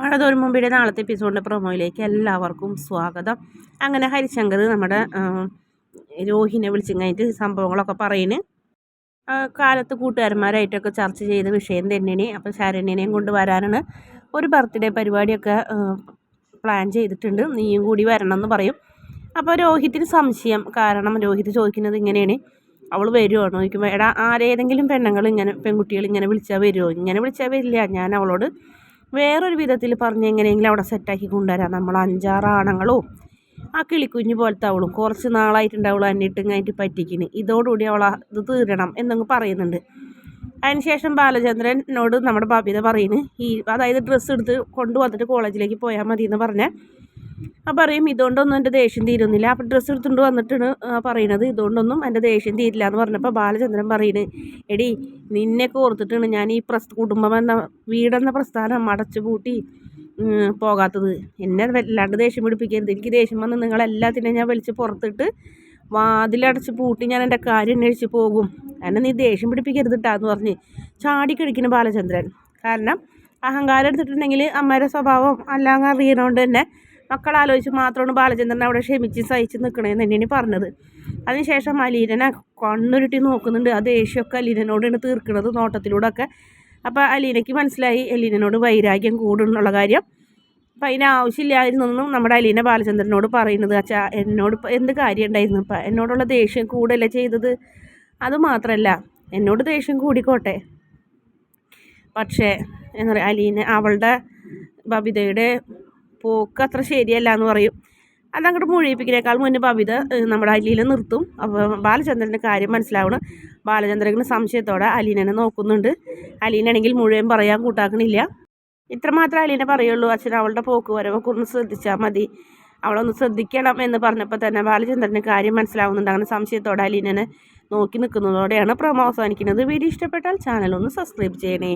മഴ തോരും നാളത്തെ എപ്പിസോഡിന്റെ പ്രൊമോയിലേക്ക് എല്ലാവർക്കും സ്വാഗതം. അങ്ങനെ ഹരിശങ്കർ നമ്മുടെ രോഹിനെ വിളിച്ചു കഴിഞ്ഞിട്ട് സംഭവങ്ങളൊക്കെ പറയുന്നു കാലത്ത് കൂട്ടുകാരന്മാരായിട്ടൊക്കെ ചർച്ച ചെയ്ത വിഷയം തന്നെയാണ്. അപ്പോൾ ശരണ്യനെയും കൊണ്ട് വരാനാണ് ഒരു ബർത്ത്ഡേ പരിപാടിയൊക്കെ പ്ലാൻ ചെയ്തിട്ടുണ്ട്. നീയും കൂടി വരണം എന്ന് പറയും. അപ്പോൾ രോഹിത്തിന് സംശയം. കാരണം രോഹിത് ചോദിക്കുന്നത് ഇങ്ങനെയാണ്. അവൾ വരുമോ ചോദിക്കുമ്പോൾ എടാ ആരേതെങ്കിലും പെണ്ണുങ്ങൾ ഇങ്ങനെ പെൺകുട്ടികൾ ഇങ്ങനെ വിളിച്ചാൽ വരുമോ ഇങ്ങനെ വിളിച്ചാൽ വരില്ല. ഞാൻ അവളോട് വേറൊരു വിധത്തിൽ പറഞ്ഞ് എങ്ങനെയെങ്കിലും അവിടെ സെറ്റാക്കി കൊണ്ടുവരാം. നമ്മൾ അഞ്ചാറ് ആണുങ്ങളും ആ കിളിക്കുഞ്ഞ് പോലത്തെ അവളും. കുറച്ച് നാളായിട്ടുണ്ടാവുള്ളൂ ഇങ്ങായിട്ട് പറ്റിക്കുന്നു ഇതോടുകൂടി അവൾ ഇത് തീരണം എന്നങ്ങ് പറയുന്നുണ്ട്. അതിനുശേഷം ബാലചന്ദ്രനോട് നമ്മുടെ ബബിത പറയുന്നു ഈ അതായത് ഡ്രസ്സ് എടുത്ത് കൊണ്ടുവന്നിട്ട് കോളേജിലേക്ക് പോയാൽ മതി എന്ന് പറഞ്ഞാൽ അപ്പം പറയും ഇതുകൊണ്ടൊന്നും എന്റെ ദേഷ്യം തീരുന്നില്ല. അപ്പം ഡ്രസ്സ് എടുത്തുകൊണ്ട് വന്നിട്ടാണ് പറയണത്. ഇതുകൊണ്ടൊന്നും എന്റെ ദേഷ്യം തീരില്ല എന്ന് പറഞ്ഞപ്പോൾ ബാലചന്ദ്രൻ പറയുന്നത് എടി നിന്നെ ഓർത്തിട്ടാണ് ഞാൻ ഈ പ്രസ് കുടുംബം എന്ന വീടെന്ന പ്രസ്ഥാനം അടച്ചു പൂട്ടി പോകാത്തത്. എന്നെ വല്ലാണ്ട് ദേഷ്യം പിടിപ്പിക്കരുത്. എനിക്ക് ദേഷ്യം വന്ന് നിങ്ങളെല്ലാത്തിനെയും ഞാൻ വലിച്ച് പുറത്തിട്ട് വാതിലടച്ച് പൂട്ടി ഞാൻ എന്റെ കാര്യം അന്വേഷിച്ച് പോകും. എന്നെ നീ ദേഷ്യം പിടിപ്പിക്കരുത് കേട്ടാന്ന് പറഞ്ഞ് ചാടിക്കടിക്കുന്നു ബാലചന്ദ്രൻ. കാരണം അഹങ്കാരം എടുത്തിട്ടുണ്ടെങ്കിൽ അമ്മയുടെ സ്വഭാവം അല്ലാങ്ങ അറിയണോണ്ട് തന്നെ മക്കളാലോചിച്ച് മാത്രമാണ് ബാലചന്ദ്രൻ അവിടെ ക്ഷമിച്ച് സഹിച്ച് നിൽക്കണേന്ന് തന്നെയാണ് പറഞ്ഞത്. അതിനുശേഷം അലീനനെ കണ്ണുരുട്ടി നോക്കുന്നുണ്ട്. ആ ദേഷ്യമൊക്കെ അലീനോടാണ് തീർക്കുന്നത് നോട്ടത്തിലൂടെ ഒക്കെ അപ്പോൾ അലീനയ്ക്ക് മനസ്സിലായി അലീനോട് വൈരാഗ്യം കൂടുന്നുള്ള കാര്യം. അപ്പം അതിന് നമ്മുടെ അലീന ബാലചന്ദ്രനോട് പറയുന്നത്. അച്ഛാ എന്നോട് എന്ത് കാര്യം ഉണ്ടായിരുന്നു ഇപ്പം എന്നോടുള്ള ദേഷ്യം കൂടല്ലേ ചെയ്തത്? അതുമാത്രമല്ല എന്നോട് ദേഷ്യം കൂടിക്കോട്ടെ. പക്ഷേ എന്താ പറയുക അലീന അവളുടെ ബബിതയുടെ പോക്ക് അത്ര ശരിയല്ല എന്ന് പറയും. അതങ്ങോട്ട് മുഴിയിപ്പിക്കുന്നേക്കാൾ മുന്നേ ബബിത നമ്മുടെ അലീനെ നിർത്തും. അപ്പോൾ ബാലചന്ദ്രന്റെ കാര്യം മനസ്സിലാവണം. ബാലചന്ദ്രന് സംശയത്തോടെ അലീനെ നോക്കുന്നുണ്ട്. അലീനാണെങ്കിൽ മുഴുവൻ പറയാൻ കൂട്ടാക്കണില്ല. ഇത്രമാത്രം അലീനെ പറയുള്ളൂ. അച്ഛൻ അവളുടെ പോക്ക് വരവൊക്കെ ഒന്ന് ശ്രദ്ധിച്ചാൽ മതി. അവളൊന്ന് ശ്രദ്ധിക്കണം എന്ന് പറഞ്ഞപ്പോൾ തന്നെ ബാലചന്ദ്രന് കാര്യം മനസ്സിലാവുന്നുണ്ട്. അങ്ങനെ സംശയത്തോടെ അലീനനെ നോക്കി നിൽക്കുന്നതോടെയാണ് പ്രമോ അവസാനിക്കുന്നത്. വീഡിയോ ഇഷ്ടപ്പെട്ടാൽ ചാനൽ ഒന്ന് സബ്സ്ക്രൈബ് ചെയ്യണേ.